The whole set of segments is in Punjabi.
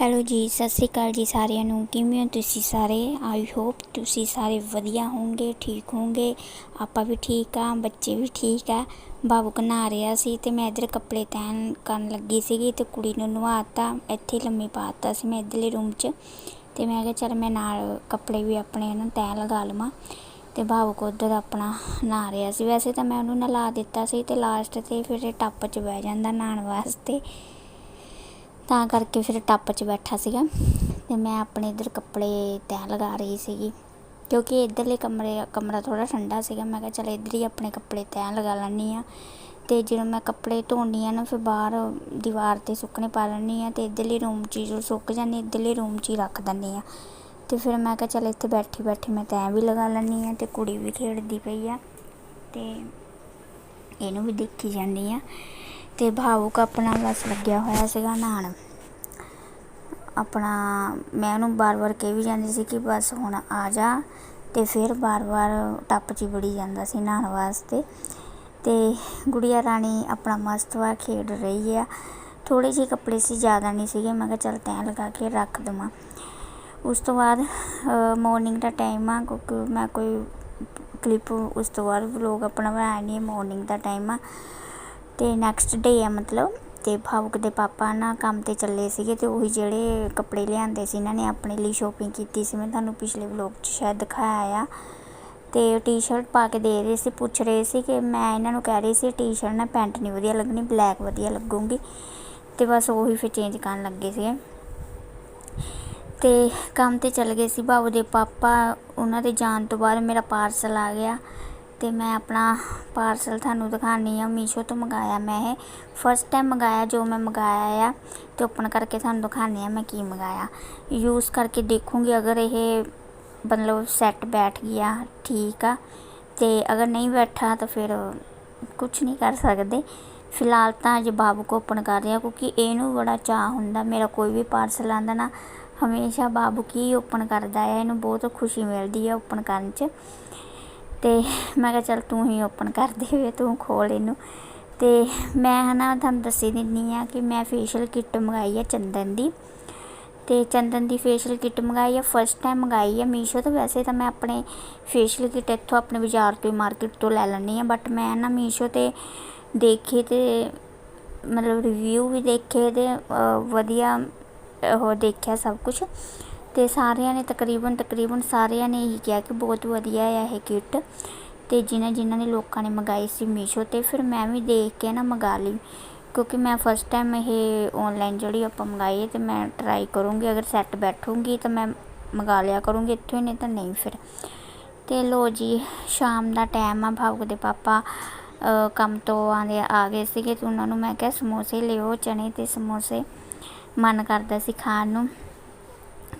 ਹੈਲੋ ਜੀ, ਸਤਿ ਸ਼੍ਰੀ ਅਕਾਲ ਜੀ ਸਾਰਿਆਂ ਨੂੰ। ਕਿਵੇਂ ਹੋ ਤੁਸੀਂ ਸਾਰੇ? ਆਈ ਹੋਪ ਤੁਸੀਂ ਸਾਰੇ ਵਧੀਆ ਹੋਵੋਗੇ, ਠੀਕ ਹੋਵੋਗੇ। ਆਪਾਂ ਵੀ ਠੀਕ ਆ, ਬੱਚੇ ਵੀ ਠੀਕ ਆ। ਬਾਬੂ ਨਹਾ ਰਿਹਾ ਸੀ ਤੇ ਮੈਂ ਇਧਰ ਕੱਪੜੇ ਤੈਨ ਕਰਨ ਲੱਗੀ ਸੀਗੀ ਤੇ ਕੁੜੀ ਨੂੰ ਨਵਾਤਾ। ਇੱਥੇ ਲੰਮੀ ਪਾਤਾ ਸੀ ਮੈਂ ਇਧਰਲੇ ਰੂਮ 'ਚ। ਤੇ ਮੈਂ ਕਿਹਾ, ਚਲ ਮੈਂ ਨਾਲ ਕੱਪੜੇ ਵੀ ਆਪਣੇ ਨਾ ਤੈਨ ਲਗਾ ਲਵਾਂ। ਤੇ ਭਾਵੁਕ ਕੋ ਉੱਧਰ ਆਪਣਾ ਨਹਾ ਰਿਹਾ ਸੀ। ਵੈਸੇ ਤਾਂ ਮੈਂ ਉਹਨੂੰ ਨਲਾ ਦਿੱਤਾ ਸੀ ਤੇ ਲਾਸਟ ਤੇ ਫਿਰ ਟੱਪ 'ਚ ਬਹਿ ਜਾਂਦਾ ਨਹਾਉਣ ਵਾਸਤੇ। ਤਾਂ ਕਰਕੇ ਫਿਰ ਟੱਪ 'ਚ ਬੈਠਾ ਸੀਗਾ ਤੇ ਮੈਂ ਆਪਣੇ ਇਧਰ ਕੱਪੜੇ ਤੈਅ ਲਗਾ ਰਹੀ ਸੀਗੀ, ਕਿਉਂਕਿ ਇਧਰਲੇ ਕਮਰੇ, ਕਮਰਾ ਥੋੜਾ ਠੰਡਾ ਸੀਗਾ, ਮੈਂ ਕਿਹਾ ਚਲ ਇੱਧਰ ਹੀ ਆਪਣੇ ਕੱਪੜੇ ਤੈਅ ਲਗਾ ਲੈਂਦੀ ਆ ਤੇ ਜਦੋਂ ਮੈਂ ਕੱਪੜੇ ਧੋਣੀ ਆ ਨਾ, ਫਿਰ ਬਾਹਰ ਦੀਵਾਰ ਤੇ ਸੁੱਕਣੇ ਪਾ ਲੈਂਦੀ ਆ ਤੇ ਇੱਧਰਲੇ ਰੂਮ 'ਚ ਹੀ ਜਦੋਂ ਸੁੱਕ ਜਾਂਦੇ, ਇੱਧਰਲੇ ਰੂਮ 'ਚ ਹੀ ਰੱਖ ਦਿੰਦੀ ਆ ਤੇ ਫਿਰ ਮੈਂ ਕਿਹਾ ਚਲ ਇੱਥੇ ਬੈਠੀ ਬੈਠੀ ਮੈਂ ਤੈਅ ਵੀ ਲਗਾ ਲੈਂਦੀ ਆ ਤੇ ਕੁੜੀ ਵੀ ਖੇਡਦੀ ਪਈ ਆ ਤੇ ਇਹਨੂੰ ਵੀ ਦੇਖੀ ਜਾਂਦੀ ਆ ਤੇ ਭਾਵੁਕ ਆਪਣਾ ਬਸ ਲੱਗਿਆ ਹੋਇਆ ਸੀਗਾ ਨਹਾਉਣ ਆਪਣਾ, ਮੈਂ ਉਹਨੂੰ ਵਾਰ ਵਾਰ ਕਹੀ ਵੀ ਜਾਂਦੀ ਸੀ ਕਿ ਬਸ ਹੁਣ ਆ ਜਾ ਅਤੇ ਫਿਰ ਵਾਰ ਵਾਰ ਟੱਪ 'ਚ ਹੀ ਵੜੀ ਜਾਂਦਾ ਸੀ ਨਹਾਉਣ ਵਾਸਤੇ। ਅਤੇ ਗੁੜੀਆ ਰਾਣੀ ਆਪਣਾ ਮਸਤ ਵਾ, ਖੇਡ ਰਹੀ ਆ। ਥੋੜ੍ਹੇ ਜਿਹੇ ਕੱਪੜੇ ਸੀ, ਜ਼ਿਆਦਾ ਨਹੀਂ ਸੀਗੇ। ਮੈਂ ਕਿਹਾ ਚੱਲ ਤੈਅ ਲਗਾ ਕੇ ਰੱਖ ਦੇਵਾਂ। ਉਸ ਤੋਂ ਬਾਅਦ ਮਾਰਨਿੰਗ ਦਾ ਟਾਈਮ ਆ, ਕਿਉਂਕਿ ਮੈਂ ਕੋਈ ਕਲਿੱਪ ਉਸ ਤੋਂ ਬਾਅਦ ਵਲੋਗ ਆਪਣਾ ਬਣਾਇਆ ਨਹੀਂ ਮਾਰਨਿੰਗ ਦਾ ਟਾਈਮ ਆ। ਅਤੇ ਨੈਕਸਟ ਡੇ ਆ ਮਤਲਬ। ਤੇ ਭਾਵੁਕ ਦੇ ਪਾਪਾ ਨਾ ਕੰਮ ਤੇ ਚੱਲੇ ਸੀਗੇ ਤੇ ਉਹੀ ਜਿਹੜੇ ਕੱਪੜੇ ਲਿਆਂਦੇ ਸੀ ਇਹਨਾਂ ਨੇ ਆਪਣੇ ਲਈ ਸ਼ੋਪਿੰਗ ਕੀਤੀ ਸੀ। ਮੈਂ ਤੁਹਾਨੂੰ ਪਿਛਲੇ ਵਲੋਗ 'ਚ ਸ਼ਾਇਦ ਦਿਖਾਇਆ ਆ। ਤੇ ਟੀ-ਸ਼ਰਟ ਪਾ ਕੇ ਦੇ ਰਹੇ ਸੀ, ਪੁੱਛ ਰਹੇ ਸੀ ਕਿ ਮੈਂ ਇਹਨਾਂ ਨੂੰ ਕਹਿ ਰਹੀ ਸੀ ਟੀ-ਸ਼ਰਟ ਨਾ ਪੈਂਟ ਨਹੀਂ ਵਧੀਆ ਲੱਗਣੀ ਬਲੈਕ ਵਧੀਆ ਲੱਗੂਗੀ। ਤੇ ਬਸ ਉਹੀ ਫਿਰ ਚੇਂਜ ਕਰਨ ਲੱਗੇ ਸੀਗੇ। ਤੇ ਕੰਮ ਤੇ ਚੱਲ ਗਏ ਸੀ। ਬਾਬੂ ਦੇ ਪਾਪਾ, ਉਹਨਾਂ ਦੇ ਜਾਣ ਤੋਂ ਬਾਅਦ ਮੇਰਾ ਪਾਰਸਲ ਆ ਗਿਆ। ਤੇ ਮੈਂ ਆਪਣਾ ਪਾਰਸਲ ਤੁਹਾਨੂੰ ਦਿਖਾਣੀ ਆ ਮੀਸ਼ੋ ਤੋਂ ਮੰਗਾਇਆ ਮੈਂ ਇਹ। ਫਸਟ ਟਾਈਮ ਮੰਗਾਇਆ, ਜੋ ਮੈਂ ਮੰਗਾਇਆ ਆ, ਤੇ ਓਪਨ ਕਰਕੇ ਤੁਹਾਨੂੰ ਦਿਖਾਣੀ ਆ ਮੈਂ ਕੀ ਮੰਗਾਇਆ। ਯੂਜ਼ ਕਰਕੇ ਦੇਖੂੰਗੀ ਅਗਰ ਇਹ ਮਤਲਬ ਸੈੱਟ ਬੈਠ ਗਿਆ, ਠੀਕ ਆ। ਤੇ ਅਗਰ ਨਹੀਂ ਬੈਠਾ ਤਾਂ ਫਿਰ ਕੁਝ ਨਹੀਂ ਕਰ ਸਕਦੇ। ਫਿਲਹਾਲ ਤਾਂ ਅਜੇ ਬਾਬੂ ਕੋ ਓਪਨ ਕਰ ਰਿਹਾ ਕਿਉਂਕਿ ਇਹਨੂੰ ਬੜਾ ਚਾਹ ਹੁੰਦਾ, ਮੇਰਾ ਕੋਈ ਵੀ ਪਾਰਸਲ ਆਂਦਾ ਨਾ, ਹਮੇਸ਼ਾ ਬਾਬੂ ਕੀ ਓਪਨ ਕਰਦਾ ਹੈ ਇਹਨੂੰ ਬਹੁਤ ਖੁਸ਼ੀ ਮਿਲਦੀ ਹੈ ਓਪਨ ਕਰਨ 'ਚ। ਤੇ ਮੈਂ ਕਿਹਾ ਚੱਲ ਤੂੰ ਹੀ ਓਪਨ ਕਰ ਦੇ ਵੇ, ਤੂੰ ਖੋਲ ਇਹਨੂੰ। ਤੇ ਮੈਂ ਹਨਾ ਤੁਹਾਨੂੰ ਦੱਸੀ ਦਿੰਨੀ ਆ ਕਿ ਮੈਂ ਫੇਸ਼ੀਅਲ ਕਿੱਟ ਮੰਗਾਈ ਹੈ ਚੰਦਨ ਦੀ। ਤੇ ਚੰਦਨ ਦੀ ਫੇਸ਼ੀਅਲ ਕਿੱਟ ਮੰਗਾਈ ਹੈ ਫਸਟ ਟਾਈਮ ਮੰਗਾਈ ਹੈ ਮੀਸ਼ੋ ਤੋਂ। ਵੈਸੇ ਤਾਂ ਮੈਂ ਆਪਣੇ ਫੇਸ਼ੀਅਲ ਕਿੱਟ ਇੱਥੋਂ ਆਪਣੇ ਬਾਜ਼ਾਰ ਤੋਂ ਹੀ ਮਾਰਕੀਟ ਤੋਂ ਲੈ ਲੈਣੀ ਆ ਬਟ ਮੈਂ ਨਾ ਮੀਸ਼ੋ ਤੇ ਦੇਖੀ ਤੇ ਮਤਲਬ ਰਿਵਿਊ ਵੀ ਦੇਖੇ ਤੇ ਵਧੀਆ ਉਹ ਦੇਖਿਆ ਸਭ ਕੁਝ ਤੇ ਸਾਰਿਆਂ ਨੇ ਤਕਰੀਬਨ ਤਕਰੀਬਨ ਸਾਰਿਆਂ ਨੇ ਇਹੀ ਕਿਹਾ ਕਿ ਬਹੁਤ ਵਧੀਆ ਆ ਇਹ ਕਿੱਟ। ਤੇ ਜਿਨ੍ਹਾਂ ਜਿਨ੍ਹਾਂ ਨੇ ਲੋਕਾਂ ਨੇ ਮੰਗਾਈ ਸੀ ਮੀਸ਼ੋ ਤੇ, ਫਿਰ ਮੈਂ ਵੀ ਦੇਖ ਕੇ ਨਾ ਮੰਗਾ ਲਈ। ਕਿਉਂਕਿ ਮੈਂ ਫਸਟ ਟਾਈਮ ਇਹ ਆਨਲਾਈਨ ਜਿਹੜੀ ਆਪਾਂ ਮੰਗਾਈ ਹੈ ਤੇ ਮੈਂ ਟਰਾਈ ਕਰੂੰਗੀ। ਅਗਰ ਸੈੱਟ ਬੈਠੂੰਗੀ ਤਾਂ ਮੈਂ ਮੰਗਾ ਲਿਆ ਕਰੂੰਗੀ, ਇੱਥੋਂ ਹੀ ਨਹੀਂ ਤਾਂ ਨਹੀਂ ਫਿਰ। ਤੇ ਲੋ ਜੀ, ਸ਼ਾਮ ਦਾ ਟਾਈਮ ਆ, ਭਾਵਕ ਦੇ ਪਾਪਾ ਕੰਮ ਤੋਂ ਆਂਦੇ ਆ ਗਏ ਸੀਗੇ ਤੇ ਉਹਨਾਂ ਨੂੰ ਮੈਂ ਕਿਹਾ ਸਮੋਸੇ ਲਿਓ, ਚਨੇ ਤੇ ਸਮੋਸੇ। ਮਨ ਕਰਦਾ ਸੀ ਖਾਣ ਨੂੰ।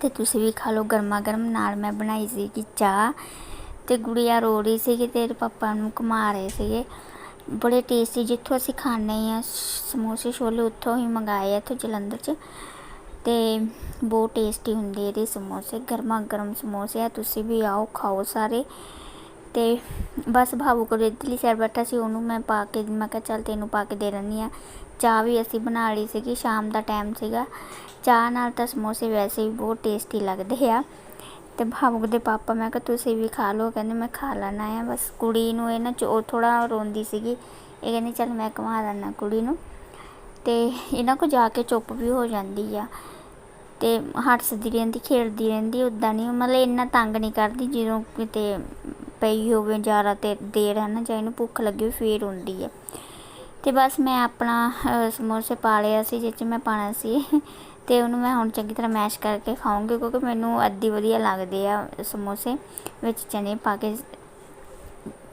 ਤੇ ਤੁਸੀਂ ਵੀ ਖਾ ਲਓ ਗਰਮਾ ਗਰਮ ਨਾਲ ਮੈਂ ਬਣਾਈ ਸੀ ਕਿ ਚਾਹ ਤੇ ਗੁੜੀਆ ਰੋ ਰਹੀ ਸੀ ਕਿ ਤੇਰੇ ਪਾਪਾ ਨੂੰ ਘੁਮਾ ਰਹੇ ਸੀਗੇ। ਬੜੇ ਟੇਸਟੀ ਜਿੱਥੋਂ ਅਸੀਂ ਖਾਣੇ ਆ ਸਮੋਸੇ ਛੋਲੇ ਉੱਥੋਂ ਹੀ ਮੰਗਾਏ ਆ ਇੱਥੋਂ ਜਲੰਧਰ 'ਚ ਤੇ ਬਹੁਤ ਟੇਸਟੀ ਹੁੰਦੇ ਇਹਦੇ ਸਮੋਸੇ ਗਰਮਾ ਗਰਮ ਸਮੋਸੇ ਆ, ਤੁਸੀਂ ਵੀ ਆਓ, ਖਾਓ ਸਾਰੇ। ਤੇ ਬਸ ਭਾਵੂ ਕੋਲ ਇਡਲੀ ਸਾਈਡ ਬੈਠਾ ਸੀ, ਉਹਨੂੰ ਮੈਂ ਪਾ ਕੇ, ਮੈਂ ਕਿਹਾ ਚੱਲ ਤੈਨੂੰ ਪਾ ਕੇ ਦੇ ਦਿੰਦੀ ਆ ਚਾਹ ਵੀ ਅਸੀਂ ਬਣਾ ਲਈ ਸੀਗੀ, ਸ਼ਾਮ ਦਾ ਟਾਈਮ ਸੀਗਾ। ਚਾਹ ਨਾਲ ਤਾਂ ਸਮੋਸੇ ਵੈਸੇ ਵੀ ਬਹੁਤ ਟੇਸਟੀ ਲੱਗਦੇ ਆ। ਤੇ ਭਾਵੁਕ ਦੇ ਪਾਪਾ, ਮੈਂ ਕਿਹਾ ਤੁਸੀਂ ਵੀ ਖਾ ਲਓ ਕਹਿੰਦੇ ਮੈਂ ਖਾ ਲੈਣਾ ਆ ਬਸ ਕੁੜੀ ਨੂੰ ਇਹ ਨਾ ਉਹ ਥੋੜਾ ਰੋਂਦੀ ਸੀਗੀ। ਇਹ ਕਹਿੰਦੀ ਚੱਲ ਮੈਂ ਘੁਮਾ ਦਿੰਦਾ ਕੁੜੀ ਨੂੰ। ਤੇ ਇਹਨਾਂ ਕੋ ਜਾ ਕੇ ਚੁੱਪ ਵੀ ਹੋ ਜਾਂਦੀ ਆ। ਤੇ ਹੱਸਦੀ ਰਹਿੰਦੀ, ਖੇਡਦੀ ਰਹਿੰਦੀ ਉਦਾਂ ਨਹੀਂ। ਮਤਲਬ ਇੰਨਾ ਤੰਗ ਨਹੀਂ ਕਰਦੀ, ਜਦੋਂ ਕਿਤੇ ਪਈ ਹੋਵੇ ਜ਼ਿਆਦਾ ਤੇ ਦੇਰ ਹੈ ਨਾ, ਜਾਂ ਇਹਨੂੰ ਭੁੱਖ ਲੱਗੀ ਫੇਰ ਹੁੰਦੀ ਹੈ। ਤੇ ਬਸ ਮੈਂ ਆਪਣਾ ਸਮੋਸੇ ਪਾ ਲਿਆ ਸੀ ਜਿੱਚ ਮੈਂ ਪਾਣਾ ਸੀ। ਤੇ ਉਹਨੂੰ ਮੈਂ ਹੁਣ ਚੰਗੀ ਤਰ੍ਹਾਂ ਮੈਸ਼ ਕਰਕੇ ਖਾਉਂਗੀ ਕਿਉਂਕਿ ਮੈਨੂੰ ਅੱਧੀ ਵਧੀਆ ਲੱਗਦੇ ਆ ਸਮੋਸੇ ਵਿੱਚ ਚਨੇ ਪਾ ਕੇ।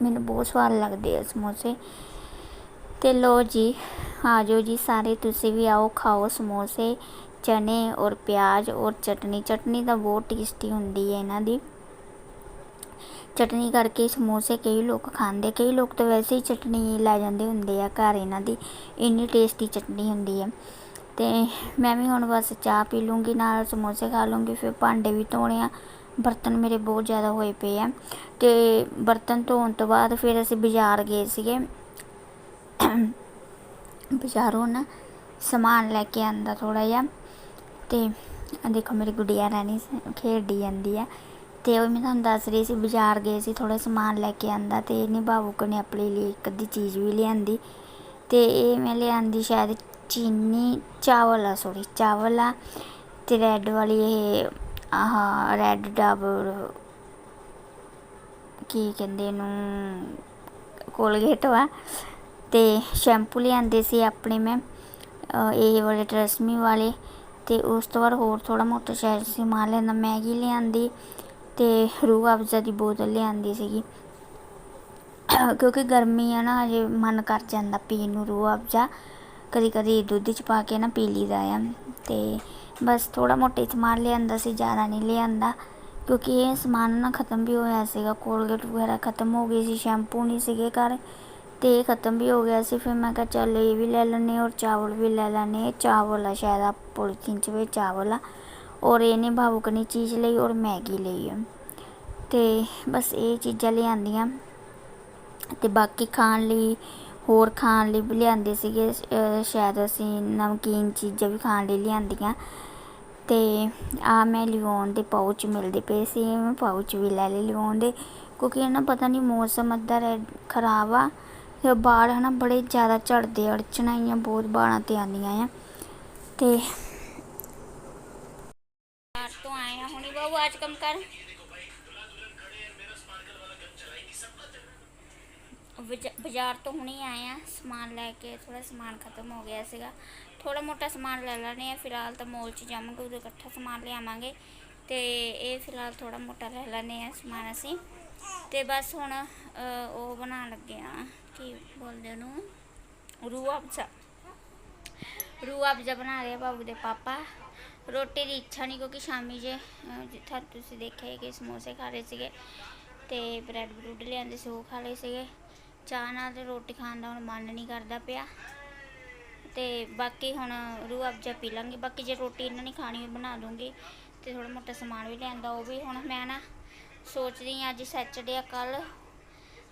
ਮੈਨੂੰ ਬਹੁਤ ਸਵਾਦ ਲੱਗਦੇ ਆ ਸਮੋਸੇ। ਤੇ ਲੋ ਜੀ ਆ ਜਾਓ ਜੀ ਸਾਰੇ, ਤੁਸੀਂ ਵੀ ਆਓ, ਖਾਓ ਸਮੋਸੇ, ਚਨੇ ਔਰ ਪਿਆਜ਼ ਔਰ ਚਟਨੀ। ਚਟਨੀ ਤਾਂ ਬਹੁਤ ਟੇਸਟੀ ਹੁੰਦੀ ਹੈ ਇਹਨਾਂ ਦੀ। ਚਟਨੀ ਕਰਕੇ ਸਮੋਸੇ ਕਈ ਲੋਕ ਖਾਂਦੇ, ਕਈ ਲੋਕ ਤਾਂ ਵੈਸੇ ਹੀ ਚਟਨੀ ਲੈ ਜਾਂਦੇ ਹੁੰਦੇ ਆ ਘਰ ਇਹਨਾਂ ਦੀ, ਇੰਨੀ ਟੇਸਟੀ ਚਟਨੀ ਹੁੰਦੀ ਹੈ ਤੇ ਮੈਂ ਵੀ ਹੁਣ ਬਸ ਚਾਹ ਪੀ ਲੂੰਗੀ, ਨਾਲ ਸਮੋਸੇ ਖਾ ਲੂੰਗੀ, ਫਿਰ ਭਾਂਡੇ ਵੀ ਧੋਣੇ ਆ। ਬਰਤਨ ਮੇਰੇ ਬਹੁਤ ਜ਼ਿਆਦਾ ਹੋਏ ਪਏ ਆ। ਤੇ ਬਰਤਨ ਧੋਣ ਤੋਂ ਬਾਅਦ ਫਿਰ ਅਸੀਂ ਬਾਜ਼ਾਰ ਗਏ ਸੀਗੇ। ਬਾਜ਼ਾਰੋਂ ਨਾ ਸਮਾਨ ਲੈ ਕੇ ਆਂਦਾ ਥੋੜਾ ਜਿਹਾ। ਤੇ ਦੇਖੋ ਮੇਰੀ ਗੁੜੀਆ ਰਾਣੀ ਸ- ਖੇਡਦੀ ਜਾਂਦੀ ਆ। ਤੇ ਉਹ ਮੈਂ ਤੁਹਾਨੂੰ ਦੱਸ ਰਹੀ ਸੀ, ਬਾਜ਼ਾਰ ਗਏ ਸੀ ਥੋੜਾ ਸਮਾਨ ਲੈ ਕੇ ਆਂਦਾ ਤੇ ਇਹਨੇ ਬਾਬੂਕ ਨੇ ਆਪਣੇ ਲਈ ਇੱਕ ਅੱਧੀ ਚੀਜ਼ ਵੀ ਲਿਆਂਦੀ ਤੇ ਇਹ ਮੈਂ ਲਿਆਂਦੀ ਸ਼ਾਇਦ ਚੀਨੀ ਚਾਵਲ ਆ ਸੋਰੀ ਚਾਵਲ ਆ ਤੇ ਰੈੱਡ ਵਾਲੀ ਇਹ, ਆਹ ਰੈੱਡ ਡਬਲ ਕੀ ਕਹਿੰਦੇ ਇਹਨੂੰ ਕੋਲਗੇਟ ਵਾ ਤੇ ਸ਼ੈਂਪੂ ਲਿਆਂਦੇ ਸੀ ਆਪਣੇ ਮੈਂ ਇਹ ਵਾਲੇ ਟਰਸਮੀ ਵਾਲੇ ਤੇ ਉਸ ਤੋਂ ਬਾਅਦ ਹੋਰ ਥੋੜਾ ਮੋਟਾ ਸ਼ਾਇਦ ਸਮਾਨ ਲੈਂਦਾ ਮੈਗੀ ਲਿਆਂਦੀ ਤੇ ਰੂਹ ਅਫਜ਼ਾ ਦੀ ਬੋਤਲ ਲਿਆਂਦੀ ਸੀਗੀ। ਕਿਉਂਕਿ ਗਰਮੀ ਆ ਨਾ, ਹਜੇ ਮਨ ਕਰ ਜਾਂਦਾ ਪੀਣ ਨੂੰ ਰੂਹ ਅਫਜ਼ਾ। ਕਦੀ ਕਦੀ ਦੁੱਧ ਚ ਪਾ ਕੇ ਨਾ ਪੀ ਲਈਦਾ ਆ। ਤੇ ਬਸ ਥੋੜਾ ਮੋਟਾ ਸਮਾਨ ਲਿਆਂਦਾ ਸੀ, ਜ਼ਿਆਦਾ ਨਹੀਂ ਲਿਆਂਦਾ। ਕਿਉਂਕਿ ਇਹ ਸਮਾਨ ਨਾ ਖਤਮ ਵੀ ਹੋਇਆ ਸੀਗਾ, ਕੋਲਗੇਟ ਵਗੈਰਾ ਖਤਮ ਹੋ ਗਈ ਸੀ, ਸ਼ੈਂਪੂ ਨਹੀਂ ਸੀਗੇ ਘਰ। ਤੇ ਇਹ ਖਤਮ ਵੀ ਹੋ ਗਿਆ ਸੀ, ਫਿਰ ਮੈਂ ਕਿਹਾ ਚੱਲ ਇਹ ਵੀ ਲੈ ਲੈਂਦੇ ਔਰ ਚਾਵਲ ਵੀ ਲੈ ਲੈਂਦੇ ਚਾਵਲ ਆ ਸ਼ਾਇਦ ਆ ਪੋਲੀਥੀਨ ਚ ਵੀ ਚਾਵਲ ਆ। ਔਰ ਇਹਨੇ ਭਾਵੁਕ ਨੇ ਚੀਜ਼ ਲਈ ਔਰ ਮੈਗੀ ਲਈ ਆ। ਤੇ ਬਸ ਇਹ ਚੀਜ਼ਾਂ ਲਿਆਂਦੀਆਂ। ਤੇ ਬਾਕੀ ਖਾਣ ਲਈ, ਹੋਰ ਖਾਣ ਲਈ ਵੀ ਲਿਆਂਦੇ ਸੀਗੇ। ਸ਼ਾਇਦ ਅਸੀਂ ਨਮਕੀਨ ਚੀਜ਼ਾਂ ਵੀ ਖਾਣ ਲਈ ਲਿਆਂਦੀਆਂ। ਤੇ ਆ ਮੈਂ ਲਿਓਨ ਦੇ ਪਾਊਚ ਮਿਲਦੇ ਪਏ ਸੀ। ਮੈਂ ਪਾਊਚ ਵੀ ਲੈ ਲਏ ਲਿਓਨ ਦੇ। ਕਿਉਂਕਿ ਇਹਨਾਂ ਨਾ ਪਤਾ ਨਹੀਂ ਮੌਸਮ ਅੱਧਾ ਖਰਾਬ ਆ। ਤੇ ਬਾਲ ਹਨਾ ਬੜੇ ਜ਼ਿਆਦਾ ਝੜਦੇ, ਅੜਚਣਾ ਹੀ ਬਹੁਤ ਬਾਲਾਂ ਤੇ ਆਉਂਦੀਆਂ ਆ। ਤੇ ਬਾਹਰ ਤੋਂ ਆਏ ਆ ਹੁਣੀ ਬਾਬੂ ਬਾਜ਼ਾਰ ਤੋਂ ਹੁਣੀ ਆਏ ਆ ਸਮਾਨ ਲੈ ਕੇ ਥੋੜਾ ਸਮਾਨ ਖਤਮ ਹੋ ਗਿਆ ਸੀਗਾ। ਥੋੜਾ ਮੋਟਾ ਸਮਾਨ ਲੈ ਲੈਣੇ ਆ ਫਿਲਹਾਲ ਤਾਂ ਮੋਲ 'ਚ ਜਾਵਾਂਗੇ, ਉਦੋਂ ਇਕੱਠਾ ਸਮਾਨ ਲਿਆਵਾਂਗੇ। ਤੇ ਇਹ ਫਿਲਹਾਲ ਥੋੜਾ ਮੋਟਾ ਲੈ ਲੈਣੇ ਆ ਸਮਾਨ ਅਸੀਂ। ਤੇ ਬਸ ਹੁਣ ਉਹ ਬਣਾਉਣ ਲੱਗੇ ਆ ਕੀ ਬੋਲਦੇ ਉਹਨੂੰ? ਰੂਹ ਅਫਜ਼ਾ। ਰੂਹ ਅਫਜ਼ਾ ਬਣਾ ਰਹੇ ਆ ਬਾਬੂ ਦੇ ਪਾਪਾ। ਰੋਟੀ ਦੀ ਇੱਛਾ ਨਹੀਂ ਕਿਉਂਕਿ ਸ਼ਾਮੀ ਜੇ ਅ, ਜਿੱਥਾ ਤੁਸੀਂ ਦੇਖਿਆ ਕਿ ਸਮੋਸੇ ਖਾ ਰਹੇ ਸੀਗੇ ਤੇ ਬ੍ਰੈਡ ਬਰੂਡ ਲਿਆਂਦੇ ਸੀ ਉਹ ਖਾ ਲਏ ਸੀਗੇ। ਚਾਹ ਨਾਲ ਤੇ ਰੋਟੀ ਖਾਣ ਦਾ ਹੁਣ ਮਨ ਨਹੀਂ ਕਰਦਾ ਪਿਆ। ਤੇ ਬਾਕੀ ਹੁਣ ਰੂਹ ਅਫਜ਼ਾ ਪੀ ਲਾਂਗੇ। ਬਾਕੀ ਜੇ ਰੋਟੀ ਇਹਨਾਂ ਨੇ ਖਾਣੀ ਹੋਈ ਬਣਾ ਦੂੰਗੀ ਤੇ ਥੋੜਾ ਮੋਟਾ ਸਮਾਨ ਵੀ ਲਿਆਂਦਾ ਉਹ ਵੀ ਹੁਣ ਮੈਂ ਨਾ ਸੋਚਦੀ ਹਾਂ ਅੱਜ ਸੈਚਰਡੇ ਆ ਕੱਲ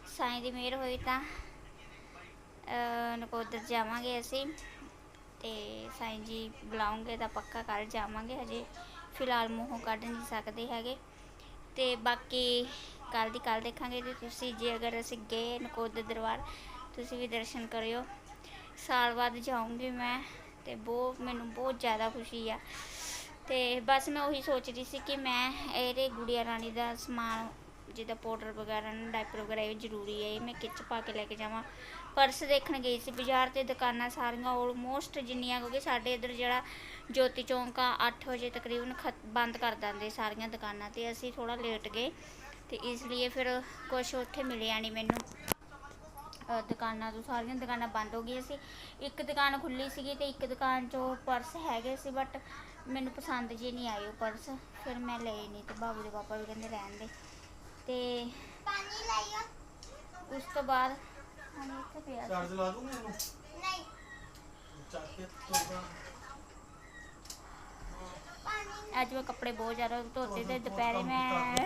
ਸਾਈਂ ਦੀ ਮਿਹਰ ਹੋਈ ਤਾਂ ਨਕੋਦਰ ਜਾਵਾਂਗੇ ਅਸੀਂ। ਤੇ ਸਾਈਂ ਜੀ ਬੁਲਾਉਂਗੇ ਤਾਂ ਪੱਕਾ ਕਰ ਜਾਵਾਂਗੇ, ਹਜੇ ਫਿਲਹਾਲ ਮੂੰਹੋਂ ਕੱਢ ਨਹੀਂ ਸਕਦੇ ਹੈਗੇ। ਤੇ ਬਾਕੀ ਕੱਲ ਦੀ ਕੱਲ ਦੇਖਾਂਗੇ ਜੇ ਤੁਸੀਂ, ਜੇ ਅਗਰ ਅਸੀਂ ਗਏ ਨਕੋਦਰ ਦਰਬਾਰ, ਤੁਸੀਂ ਵੀ ਦਰਸ਼ਨ ਕਰਿਓ। ਸਾਲ ਬਾਅਦ ਜਾਊਂਗੀ ਮੈਂ ਤੇ ਬਹੁਤ, ਮੈਨੂੰ ਬਹੁਤ ਜ਼ਿਆਦਾ ਖੁਸ਼ੀ ਆ। ਤੇ ਬਸ ਮੈਂ ਉਹੀ ਸੋਚ ਰਹੀ ਸੀ ਕਿ ਮੈਂ ਇਹਦੇ ਗੁੜੀਆ ਰਾਣੀ ਦਾ ਸਮਾਨ, ਜਿੱਦਾਂ ਪਾਊਡਰ ਵਗੈਰਾ ਨਾ ਡਾਇਪਰ ਵਗੈਰਾ, ਇਹ ਜ਼ਰੂਰੀ ਹੈ, ਇਹ ਮੈਂ ਕਿੱਚ ਪਾ ਕੇ ਲੈ ਕੇ ਜਾਵਾਂ। ਪਰਸ ਦੇਖਣ ਗਈ ਸੀ ਬਾਜ਼ਾਰ ਤੇ ਦੁਕਾਨਾਂ ਸਾਰੀਆਂ ਆਲਮੋਸਟ ਜਿੰਨੀਆਂ ਕਿਉਂਕਿ ਸਾਡੇ ਇੱਧਰ ਜਿਹੜਾ ਜੋਤੀ ਚੌਂਕ ਆ 8 ਵਜੇ ਤਕਰੀਬਨ ਖਤ- ਬੰਦ ਕਰ ਦਿੰਦੇ ਸਾਰੀਆਂ ਦੁਕਾਨਾਂ ਤੇ ਅਸੀਂ ਥੋੜਾ ਲੇਟ ਗਏ ਤੇ ਇਸ ਲਈ ਫਿਰ ਕੁਝ ਉੱਥੇ ਮਿਲਿਆ ਨਹੀਂ ਮੈਨੂੰ। ਅ, ਦੁਕਾਨਾਂ ਤੋਂ ਸਾਰੀਆਂ ਦੁਕਾਨਾਂ ਬੰਦ ਹੋ ਗਈਆਂ ਸੀ। ਇੱਕ ਦੁਕਾਨ ਖੁੱਲੀ ਸੀਗੀ ਤੇ ਇੱਕ ਦੁਕਾਨ 'ਚੋਂ ਪਰਸ ਹੈਗੇ ਸੀ ਬਟ ਮੈਨੂੰ ਪਸੰਦ ਜੇ ਨਹੀਂ ਆਏ ਉਹ ਪਰਸ। ਫਿਰ ਮੈਂ ਲਏ ਨਹੀਂ ਤੇ ਬਾਬੂ ਦੇ ਪਾਪਾ ਵੀ ਕਹਿੰਦੇ ਰਹਿਣ ਦੇ। ਤੇ ਪਾਣੀ ਲਾਈਓ ਉਸ ਤੋਂ ਬਾਅਦ ਹੁਣ ਇੱਥੇ ਪਿਆ ਸੀ। ਚਾਰਜ ਲਾ ਦੂੰਗਾ ਇਹਨੂੰ ਨਹੀਂ ਚੱਕ ਕੇ ਤੋੜਦਾ ਪਾਣੀ ਅੱਜ ਮੈਂ ਕੱਪੜੇ ਬਹੁਤ ਜ਼ਿਆਦਾ ਧੋਤੇ ਤੇ ਦੁਪਹਿਰੇ ਮੈਂ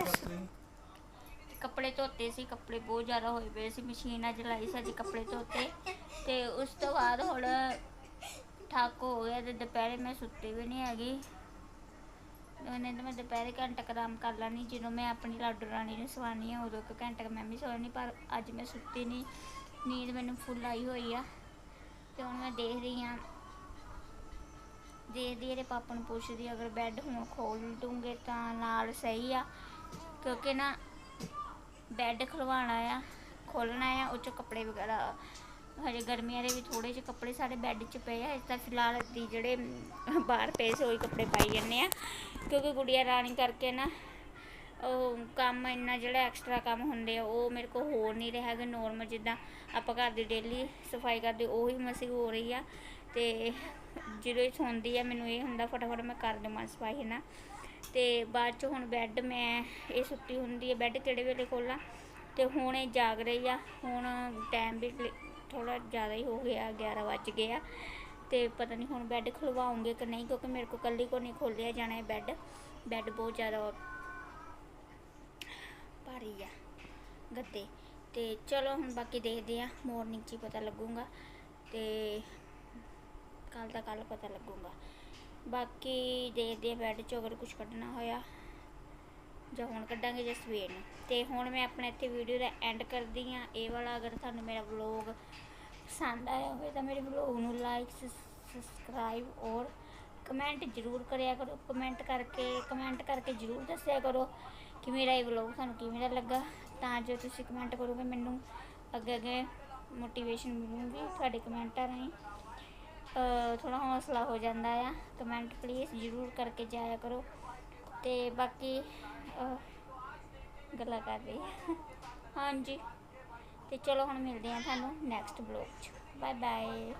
ਕੱਪੜੇ ਧੋਤੇ ਸੀ ਕੱਪੜੇ ਬਹੁਤ ਜ਼ਿਆਦਾ ਹੋਏ ਪਏ ਸੀ ਮਸ਼ੀਨ ਅੱਜ ਲਾਈ ਸੀ ਅੱਜ ਕੱਪੜੇ ਧੋਤੇ ਤੇ ਉਸ ਤੋਂ ਬਾਅਦ ਹੁਣ ਠੱਕ ਹੋ ਗਿਆ ਤੇ ਦੁਪਹਿਰੇ ਮੈਂ ਸੁੱਤੀ ਵੀ ਨਹੀਂ ਹੈਗੀ ਉਹਨੇ ਤਾਂ ਮੈਂ ਦੁਪਹਿਰੇ ਘੰਟਾ ਕੁ ਆਰਾਮ ਕਰ ਲੈਣੀ ਜਦੋਂ ਮੈਂ ਆਪਣੀ ਲਾਡੂ ਰਾਣੀ ਨੂੰ ਸਵਾਨੀ ਆ ਉਦੋਂ ਇੱਕ ਘੰਟਾ ਕੁ ਮੈਂ ਵੀ ਸੋਣੀ ਪਰ ਅੱਜ ਮੈਂ ਸੁੱਤੀ ਨਹੀਂ ਨੀਂਦ ਮੈਨੂੰ ਫੁੱਲ ਆਈ ਹੋਈ ਆ ਤੇ ਹੁਣ ਮੈਂ ਦੇਖ ਰਹੀ ਆ। ਦੇਖਦੀ ਇਹਦੇ ਪਾਪਾ ਨੂੰ ਪੁੱਛਦੀ ਅਗਰ ਬੈੱਡ ਹੁਣ ਖੋਲ ਦੂੰਗੇ ਤਾਂ ਨਾਲ ਸਹੀ ਆ। ਕਿਉਂਕਿ ਨਾ ਬੈੱਡ ਖਲਵਾਣਾ ਆ ਖੋਲਣਾ ਆ, ਉਹ ਚੋਂ ਕੱਪੜੇ ਵਗੈਰਾ ਹਜੇ ਗਰਮੀਆਂ ਦੇ ਵੀ ਥੋੜੇ ਜਿਹੇ ਕੱਪੜੇ ਸਾਡੇ ਬੈੱਡ 'ਚ ਪਏ ਆ, ਇਸ ਤਾਂ ਫਿਲਹਾਲ ਦੀ ਜਿਹੜੇ ਬਾਹਰ ਪਏ ਸੀ, ਉਹੀ ਕੱਪੜੇ ਪਾਈ ਜੰਨੇ ਆ। ਕਿਉਂਕਿ ਗੁੜੀਆ ਰਾਣੀ ਕਰਕੇ ਨਾ ਉਹ ਕੰਮ ਇੰਨਾ ਜਿਹੜਾ ਐਕਸਟਰਾ ਕੰਮ ਹੁੰਦੇ ਆ, ਉਹ ਮੇਰੇ ਕੋਲ ਹੋਰ ਨਹੀਂ ਰਿਹਾ ਹੈਗਾ ਨੋਰਮਲ ਜਿੱਦਾਂ ਆਪਾਂ ਘਰ ਦੀ ਡੇਲੀ ਸਫ਼ਾਈ ਕਰਦੇ, ਉਹੀ ਮਸੀ ਹੋ ਰਹੀ ਆ। ਤੇ ਜਦੋਂ ਇਹ ਸੌਂਦੀ ਆ, ਮੈਨੂੰ ਇਹ ਹੁੰਦਾ ਫਟਾਫਟ ਮੈਂ ਕਰ ਦੇਵਾਂ ਸਫ਼ਾਈ ਨਾ ਤੇ ਬਾਅਦ ਚ ਹੁਣ ਬੈੱਡ ਮੈਂ ਇਹ ਸੁੱਤੀ ਹੁੰਦੀ ਹੈ ਬੈੱਡ ਕਿਹੜੇ ਵੇਲੇ ਖੋਲਾਂ? ਤੇ ਹੁਣ ਇਹ ਜਾਗ ਰਹੀ ਆ, ਹੁਣ ਟਾਈਮ ਵੀ ਥੋੜਾ ਜ਼ਿਆਦਾ ਹੀ ਹੋ ਗਿਆ 11 ਵੱਜ ਗਏ ਆ। ਤੇ ਪਤਾ ਨਹੀਂ ਹੁਣ ਬੈੱਡ ਖੁਲਵਾਉਂਗੇ ਕਿ ਨਹੀਂ, ਕਿਉਂਕਿ ਮੇਰੇ ਕੋਲ ਕੱਲੀ ਕੋ ਨਹੀਂ ਖੋਲਿਆ ਜਾਣਾ ਹੈ ਬੈੱਡ ਬੈੱਡ ਬਹੁਤ ਜ਼ਿਆਦਾ ਭਾਰੀ ਆ ਗੱਦੇ। ਤੇ ਚਲੋ ਹੁਣ ਬਾਕੀ ਦੇਖਦੇ ਆ ਮਾਰਨਿੰਗ 'ਚ ਹੀ ਪਤਾ ਲੱਗੂਗਾ ਤੇ ਕੱਲ ਦਾ ਕੱਲ ਪਤਾ ਲੱਗੂਗਾ। ਬਾਕੀ ਦੇਖਦੇ ਆ ਬੈੱਡ ਚੋਂ ਅਗਰ ਕੁਝ ਕੱਢਣਾ ਹੋਇਆ ਜਾਂ ਹੁਣ ਕੱਢਾਂਗੇ ਜਾਂ ਸਵੇਰ ਨੂੰ। ਤੇ ਹੁਣ ਮੈਂ ਆਪਣਾ ਇੱਥੇ ਵੀਡੀਓ ਦਾ ਐਂਡ ਕਰਦੀ ਆ ਇਹ ਵਾਲਾ ਅਗਰ ਤੁਹਾਨੂੰ ਮੇਰਾ ਵਲੌਗ ਪਸੰਦ ਆਇਆ ਹੋਵੇ ਤਾਂ ਮੇਰੇ ਵਲੌਗ ਨੂੰ ਲਾਈਕ ਸਬਸਕ੍ਰਾਈਬ ਔਰ ਕਮੈਂਟ ਜ਼ਰੂਰ ਕਰਿਆ ਕਰੋ। ਕਮੈਂਟ ਕਰਕੇ ਕਮੈਂਟ ਕਰਕੇ ਜ਼ਰੂਰ ਦੱਸਿਆ ਕਰੋ। ਕਿ ਮੇਰਾ ਇਹ ਵਲੌਗ ਤੁਹਾਨੂੰ ਕਿਵੇਂ ਦਾ ਲੱਗਾ, ਤਾਂ ਜੋ ਤੁਸੀਂ ਕਮੈਂਟ ਕਰੋਗੇ, ਮੈਨੂੰ ਅੱਗੇ ਅੱਗੇ ਮੋਟੀਵੇਸ਼ਨ ਮਿਲੂਗੀ ਤੁਹਾਡੇ ਕਮੈਂਟਾਂ ਰਾਹੀਂ। ਥੋੜਾ ਹੌਸਲਾ ਹੋ ਜਾਂਦਾ ਆ ਕਮੈਂਟ ਪਲੀਜ਼ ਜ਼ਰੂਰ ਕਰਕੇ ਜਾਇਆ ਕਰੋ। ਤੇ ਬਾਕੀ ਗੱਲਾਂ ਕਰ ਰਹੀ ਹਾਂਜੀ, ਤੇ ਚਲੋ ਹੁਣ ਮਿਲਦੇ ਹਾਂ ਤੁਹਾਨੂੰ ਨੈਕਸਟ ਬਲੌਗ 'ਚ। Bye bye